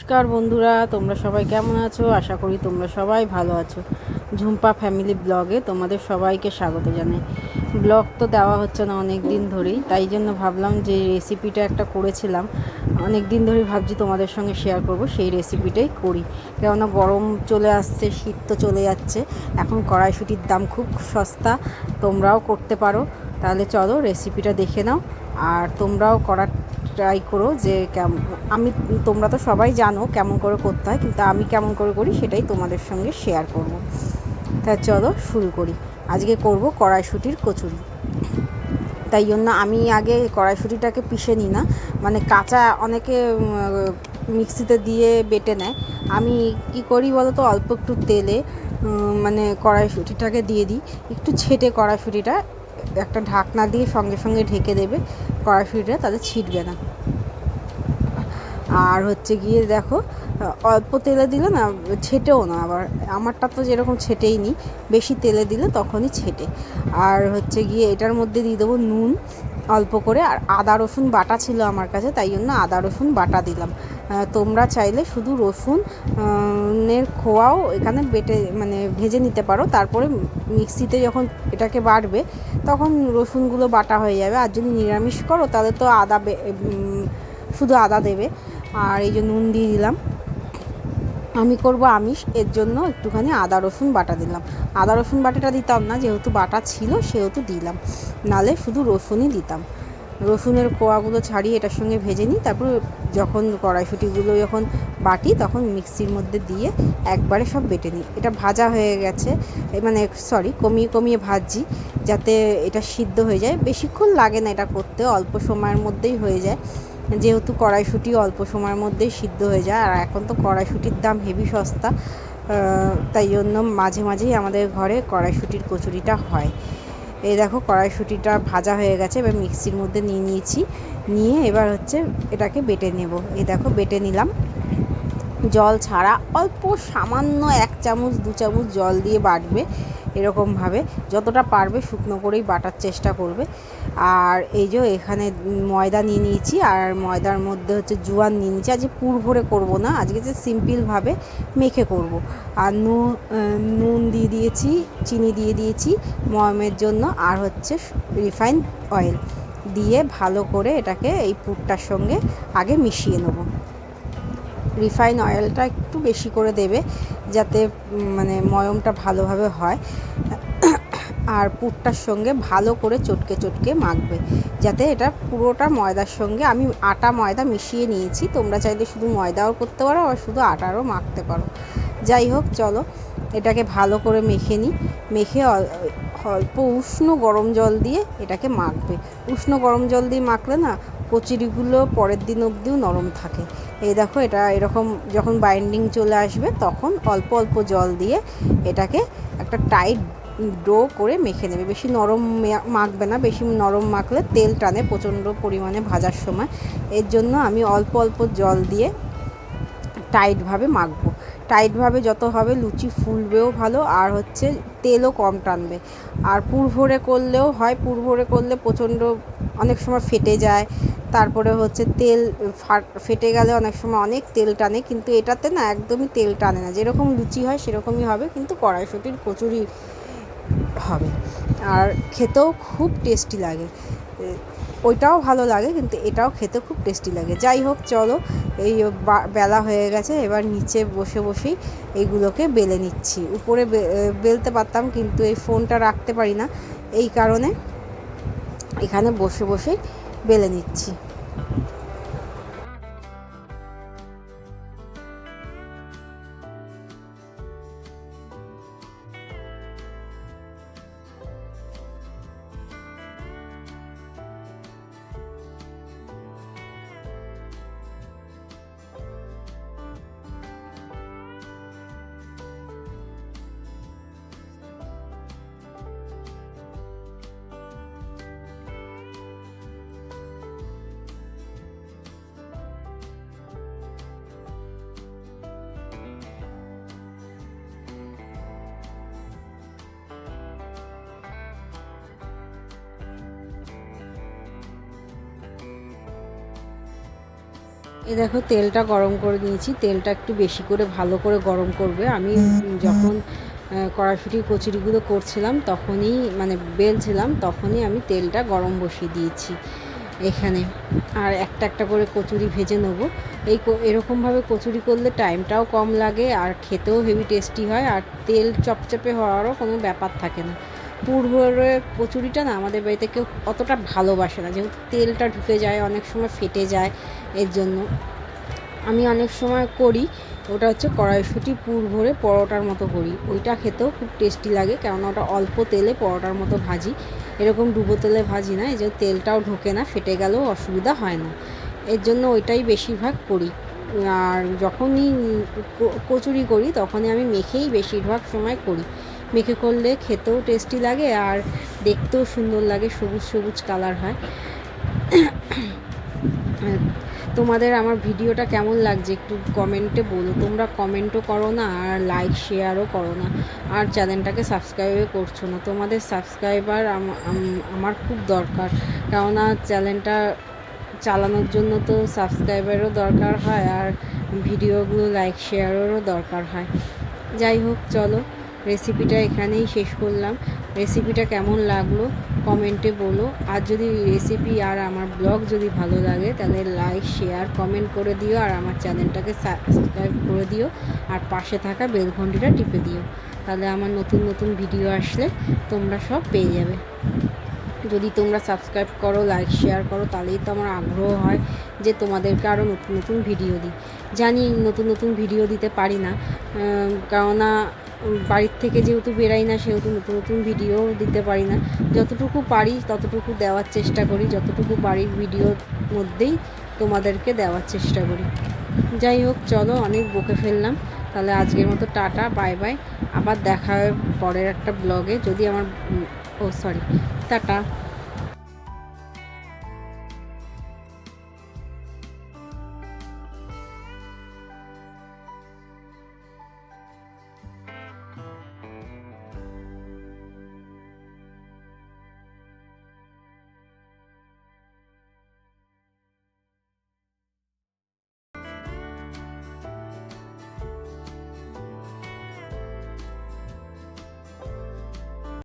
নমস্কার বন্ধুরা, তোমরা সবাই কেমন আছো? আশা করি তোমরা সবাই ভালো আছো। ঝুম্পা ফ্যামিলি ব্লগে তোমাদের সবাইকে স্বাগত জানাই। ব্লগ তো দেওয়া হচ্ছে না অনেক দিন ধরেই, তাই জন্য ভাবলাম যে রেসিপিটা একটা করেছিলাম। অনেক দিন ধরেই ভাবছি তোমাদের সঙ্গে শেয়ার করব, সেই রেসিপিটাই করি। কেননা গরম চলে আসছে, শীত তো চলে যাচ্ছে, এখন কড়াইশুটির দাম খুব সস্তা, তোমরাও করতে পারো। তাহলে চলো রেসিপিটা দেখে নাও, আর তোমরাও করার ট্রাই করো যে কেমন আমি, তোমরা তো সবাই জানো কেমন করে করতে হয়, কিন্তু আমি কেমন করে করি সেটাই তোমাদের সঙ্গে শেয়ার করব। তা চলো শুরু করি। আজকে করব কড়াইশুটির কচুরি। তাই জন্য আমি আগে কড়াইশুটিটাকে পিষে নিই না। মানে কাঁচা অনেকে মিক্সিতে দিয়ে বেটে নেয়। আমি কি করি বলো তো অল্প একটু তেলে মানে কড়াইশুটিটাকে দিয়ে দিই। একটু ছেটে কড়াইশুটিটা একটা ঢাকনা দিয়ে সঙ্গে সঙ্গে ঢেকে দেবে কড়াশুড়িটা তাতে ছিটবে না। আর হচ্ছে গিয়ে দেখো, অল্প তেলে দিলে না ছেটেও না আবার, আমারটা তো যেরকম ছেটেই নি, বেশি তেলে দিলে তখনই ছেটে। আর হচ্ছে গিয়ে এটার মধ্যে দিয়ে দেবো নুন অল্প করে আর আদা রসুন বাটা ছিল আমার কাছে তাই জন্য আদা রসুন বাটা দিলাম। তোমরা চাইলে শুধু রসুন আহ, খোয়াও এখানে বেটে মানে ভেজে নিতে পারো। তারপরে মিক্সিতে যখন এটাকে বাটবে তখন রসুনগুলো বাটা হয়ে যাবে। আর যদি নিরামিষ করো তাহলে তো আদা শুধু আদা দেবে। আর এই যে নুন দিয়ে দিলাম। আমি করব আমিষ, এর জন্য একটুখানি আদা, রসুন বাটা দিলাম। আদা, রসুন বাটাটা দিতাম না, যেহেতু বাটা ছিল সেহেতু দিলাম। নালে শুধু রসুনই দিতাম। রসুনের কোয়াগুলো ছাড়িয়ে এটার সঙ্গে ভেজে নিই, তারপর যখন কড়াইশুটিগুলো যখন বাটি, তখন মিক্সির মধ্যে দিয়ে একবারে সব বেটে নিই। এটা ভাজা হয়ে গেছে মানে সরি কমিয়ে কমিয়ে ভাজছি, যাতে এটা সিদ্ধ হয়ে যায়। বেশিক্ষণ লাগে না এটা করতে, অল্প সময়ের মধ্যেই হয়ে যায়। যেহেতু কড়াইশুঁটি অল্প সময়ের মধ্যেই সিদ্ধ হয়ে যায়, আর এখন তো কড়াইশুঁটির দাম হেভি সস্তা তাই জন্য মাঝে মাঝেই আমাদের ঘরে কড়াইশুঁটির কচুরিটা হয়। এই দেখো কড়াইশুঁটিটা ভাজা হয়ে গেছে, এবার মিক্সির মধ্যে নিয়ে নিয়েছি, নিয়ে এবার হচ্ছে এটাকে বেটে নেব। এই দেখো বেটে নিলাম। জল ছাড়া অল্প সামান্য এক চামচ, দু চামচ জল দিয়ে বাটবে। এরকমভাবে যতটা পারবে শুকনো করেই বাটার চেষ্টা করবে। আর এই যে এখানে ময়দা নিয়ে নিয়েছি, আর ময়দার মধ্যে হচ্ছে জোয়ান নিয়ে নিয়েছি। আজকে পুর ভরে করব না, আজকে যে সিম্পলভাবে মেখে করব। আর নুন নুন দিয়ে দিয়েছি, চিনি দিয়ে দিয়েছি ময়মের জন্য, আর হচ্ছে রিফাইন অয়েল দিয়ে ভালো করে এটাকে এই পুরটার সঙ্গে আগে মিশিয়ে নেব। রিফাইন অয়েলটা একটু বেশি করে দেবে যাতে মানে ময়মটা ভালোভাবে হয়। আর পুরটার সঙ্গে ভালো করে চটকে চটকে মাখবে। যাতে এটা পুরোটা ময়দার সঙ্গে, আমি আটা ময়দা মিশিয়ে নিয়েছি। তোমরা চাইলে শুধু ময়দাও করতে পারো আর শুধু আটারও মাখতে পারো। যাই হোক, চলো, এটাকে ভালো করে মেখে নিই। মেখে অল্প উষ্ণ গরম জল দিয়ে এটাকে মাখবে। উষ্ণ গরম জল দিয়ে মাখলে না কচুরিগুলো পরের দিন অবধিও নরম থাকে। এই দেখো, এটা এরকম যখন বাইন্ডিং চলে আসবে, তখন অল্প অল্প জল দিয়ে এটাকে একটা টাইট ডো করে মেখে নেবে। বেশি নরম মাখবে না, বেশি নরম মাখলে তেল টানে প্রচণ্ড পরিমাণে ভাজার সময়। এর জন্য আমি অল্প অল্প জল দিয়ে টাইটভাবে মাখবো। টাইটভাবে যত হবে, লুচি ফুলবেও ভালো, আর হচ্ছে তেলও কম টানবে। আর পুর ভরে করলেও হয় পুর ভরে করলে প্রচণ্ড অনেক সময় ফেটে যায়, তারপরে হচ্ছে তেল ফাট- গেলে অনেক সময় অনেক তেল টানে, কিন্তু এটাতে না একদমই তেল টানে না। যেরকম লুচি হয় সেরকমই হবে, কিন্তু কড়াইশুটির কচুরি হবে। আর খেতেও খুব টেস্টি লাগে। ওইটাও ভালো লাগে, কিন্তু এটাও খেতে খুব টেস্টি লাগে। যাই হোক, চলো, এই বেলা হয়ে গেছে, এবার নিচে বসে বসেই এইগুলোকে বেলে নিচ্ছি। উপরে বেলতে পারতাম, কিন্তু এই ফোনটা রাখতে পারি না, এই কারণে এখানে বসে বসে বেলে নিচ্ছি। এ দেখো তেলটা গরম করে নিয়েছি। তেলটা একটু বেশি করে ভালো করে গরম করবে। আমি যখন আহ, কড়াইশুটির কচুরিগুলো করছিলাম তখনই মানে বেলছিলাম তখনই আমি তেলটা গরম বসিয়ে দিয়েছি এখানে। আর একটা একটা করে কচুরি ভেজে নেব। এই এরকমভাবে কচুরি করলে টাইমটাও কম লাগে আর খেতেও হেভি টেস্টি হয় আর তেল চপচপে হওয়ারও কোনো ব্যাপার থাকে না। পুরভরে কচুরিটা না আমাদের বাড়িতে কেউ অতটা ভালোবাসে না। যেহেতু তেলটা ঢুকে যায়, অনেক সময় ফেটে যায়, এর জন্য। আমি অনেক সময় করি, ওটা হচ্ছে কড়াইশুঁটি পুর ভরে পরোটার মতো করি। ওইটা খেতেও খুব টেস্টি লাগে, কেননা ওটা অল্প তেলে পরোটার মতো ভাজি। এরকম ডুবো তেলে ভাজি না, এই যে তেলটাও ঢোকে না, ফেটে গেলেও অসুবিধা হয় না। এর জন্য ওইটাই বেশিরভাগ করি। আর যখনই কচুরি করি, তখনই আমি মেখেই বেশিরভাগ সময় করি। মেখে করলে খেতেও টেস্টি লাগে আর দেখতেও সুন্দর লাগে, সবুজ সবুজ কালার হয়। তোমাদের আমার ভিডিওটা কেমন লাগছে একটু কমেন্টে বলো। তোমরা কমেন্টও করো না আর লাইক শেয়ারও করো না। আর চ্যানেলটাকে সাবস্ক্রাইবও করছ না। তোমাদের সাবস্ক্রাইবার আমার খুব দরকার। কেননা চ্যানেলটা চালানোর জন্য তো সাবস্ক্রাইবারও দরকার হয় আর ভিডিওগুলো লাইক শেয়ারেরও দরকার হয়। যাই হোক, চলো। রেসিপিটা এখানেই শেষ করলাম। রেসিপিটা কেমন লাগল কমেন্টে বলো। আর যদি রেসিপি আর আমার ব্লগ যদি ভালো লাগে, তাহলে লাইক, শেয়ার, কমেন্ট করে দিও আর আমার চ্যানেলটাকে সাবস্ক্রাইব করে দিও। আর পাশে থাকা বেল ঘন্টিটা টিপে দিও। তাহলে আমার নতুন নতুন ভিডিও আসলে তোমরা সব পেয়ে যাবে। যদি তোমরা সাবস্ক্রাইব করো, লাইক, শেয়ার করো, তাহলেই তো আমার আগ্রহ হয় যে তোমাদেরকে আরও নতুন নতুন ভিডিও দিই। জানি নতুন নতুন ভিডিও দিতে পারি না কেননা বাড়ির থেকে যেহেতু বেরাই না, সেহেতু নতুন নতুন ভিডিও দিতে পারি না। যতটুকু পারি, ততটুকু দেওয়ার চেষ্টা করি। যতটুকু বাড়ির ভিডিওর মধ্যেই তোমাদেরকে দেওয়ার চেষ্টা করি। যাই হোক, চলো, অনেক বকে ফেললাম। তাহলে আজকের মতো টাটা বাই বাই আবার দেখা পরের একটা ব্লগে যদি আমার ও সরি টাটা।